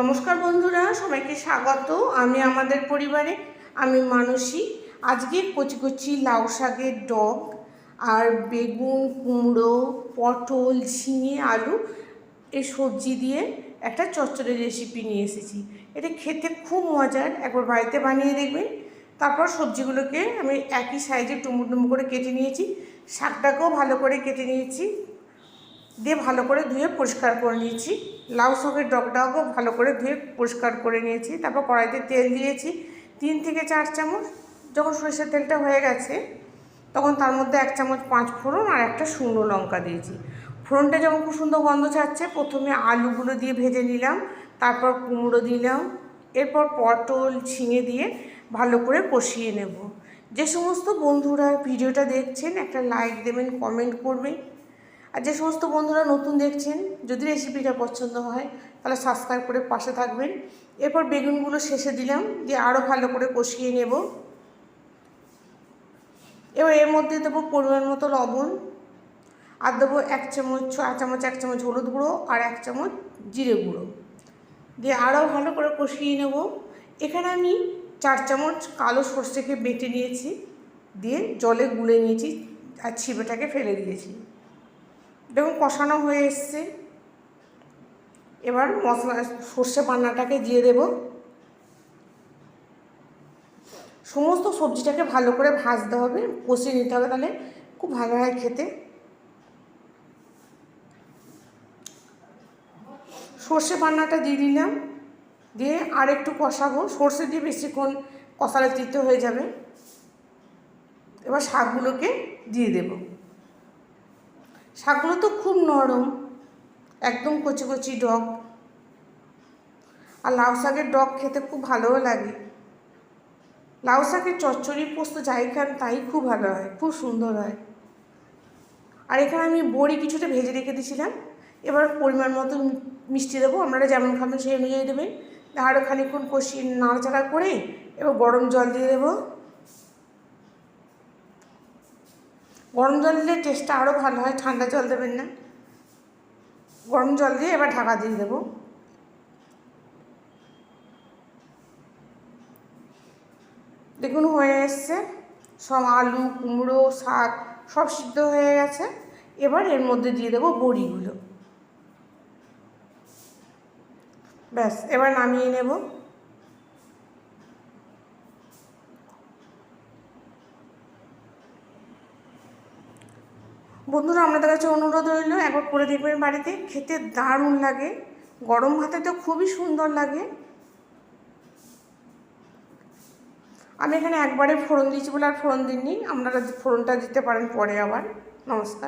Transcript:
নমস্কার বন্ধুরা, সবাইকে স্বাগত। আমি আমাদের পরিবারে, আমি মানসী। আজকে কচি কচি লাউ শাকের ডগ আর বেগুন, কুমড়ো, পটল, ঝিঙে, আলু এই সবজি দিয়ে একটা চচ্চড়ি রেসিপি নিয়ে এসেছি। এটা খেতে খুব মজার, একবার বাড়িতে বানিয়ে দেখবেন। তারপর সবজিগুলোকে আমি একই সাইজে টুমু টুমু করে কেটে নিয়েছি। শাকটাকেও ভালো করে কেটে নিয়েছি। দিয়ে ভালো করে ধুয়ে পরিষ্কার করে নিয়েছি। লাউ শাকের ডগডাগও ভালো করে ধুয়ে পরিষ্কার করে নিয়েছি। তারপর কড়াইতে তেল দিয়েছি, তিন থেকে চার চামচ। যখন সরষের তেলটা হয়ে গেছে, তখন তার মধ্যে এক চামচ পাঁচ ফোড়ন আর একটা শুকনো লঙ্কা দিয়েছি। ফোড়নটা যখন খুব সুন্দর গন্ধ ছাড়ছে, প্রথমে আলুগুলো দিয়ে ভেজে নিলাম, তারপর কুমড়ো দিলাম, এরপর পটল, ঝিঙে দিয়ে ভালো করে কষিয়ে নেব। যে সমস্ত বন্ধুরা ভিডিওটা দেখছেন, একটা লাইক দেবেন, কমেন্ট করবেন। আর যে সমস্ত বন্ধুরা নতুন দেখছেন, যদি রেসিপিটা পছন্দ হয়, তাহলে সাবস্ক্রাইব করে পাশে থাকবেন। এরপর বেগুনগুলো শেষে দিলাম, দিয়ে আরও ভালো করে কষিয়ে নেব। এবার এর মধ্যে দেবো পরিমাণ মতো লবণ, আর দেবো এক চামচ ছ চামচ, এক চামচ হলুদ গুঁড়ো আর এক চামচ জিরে গুঁড়ো। দিয়ে আরও ভালো করে কষিয়ে নেব। এখানে আমি চার চামচ কালো সর্ষেকে বেটে নিয়েছি, দিয়ে জলে গুলে নিয়েছি, আর ছিপেটাকে ফেলে দিয়েছি। দেখুন, কষানো হয়ে এসছে। এবার মশলা, সর্ষে পান্নাটাকে দিয়ে দেব। সমস্ত সবজিটাকে ভালো করে ভাজতে হবে, কষিয়ে নিতে হবে, তাহলে খুব ভালো হয় খেতে। সর্ষে পান্নাটা দিয়ে দিলাম, দিয়ে আর একটু কষাবো। সর্ষে দিয়ে বেশিক্ষণ কষালে তিতে হয়ে যাবে। এবার শাকগুলোকে দিয়ে দেবো। শাকগুলো তো খুব নরম, একদম কচি কচি ডগ। আর লাউ শাকের ডগ খেতে খুব ভালোও লাগে। লাউ শাকের চচ্চড়ি পোস্ত যাই খান, তাই খুব ভালো হয়, খুব সুন্দর হয়। আর এখানে আমি বড়ি কিছুটা ভেজে রেখে দিয়েছিলাম। এবার পরিমাণ মতো মিষ্টি দেবো, আপনারা যেমন খাবেন সেই অনুযায়ী দেবেন। আরও খানিক্ষণ কষিয়ে নাড়াচাড়া করে এবার গরম জল দিয়ে দেবো। গরম জল দিলে টেস্টটা আরও ভালো হয়, ঠান্ডা জল দেবেন না। গরম জল দিয়ে এবার ঢাকা দিয়ে দেবো। দেখুন হয়ে এসছে। সব আলু, কুমড়ো, শাক সব সিদ্ধ হয়ে গেছে। এবার এর মধ্যে দিয়ে দেবো বড়িগুলো। ব্যাস, এবার নামিয়ে নেব। বন্ধুরা, আপনাদের কাছে অনুরোধ রইল, একবার করে দেখবেন বাড়িতে। খেতে দারুণ লাগে। গরম ভাতে তো খুবই সুন্দর লাগে। আমি এখানে একবারে ফোড়ন দিয়েছি বলে আর ফোড়ন দিইনি। আপনারা ফোড়নটা দিতে পারেন পরে আবার। নমস্কার।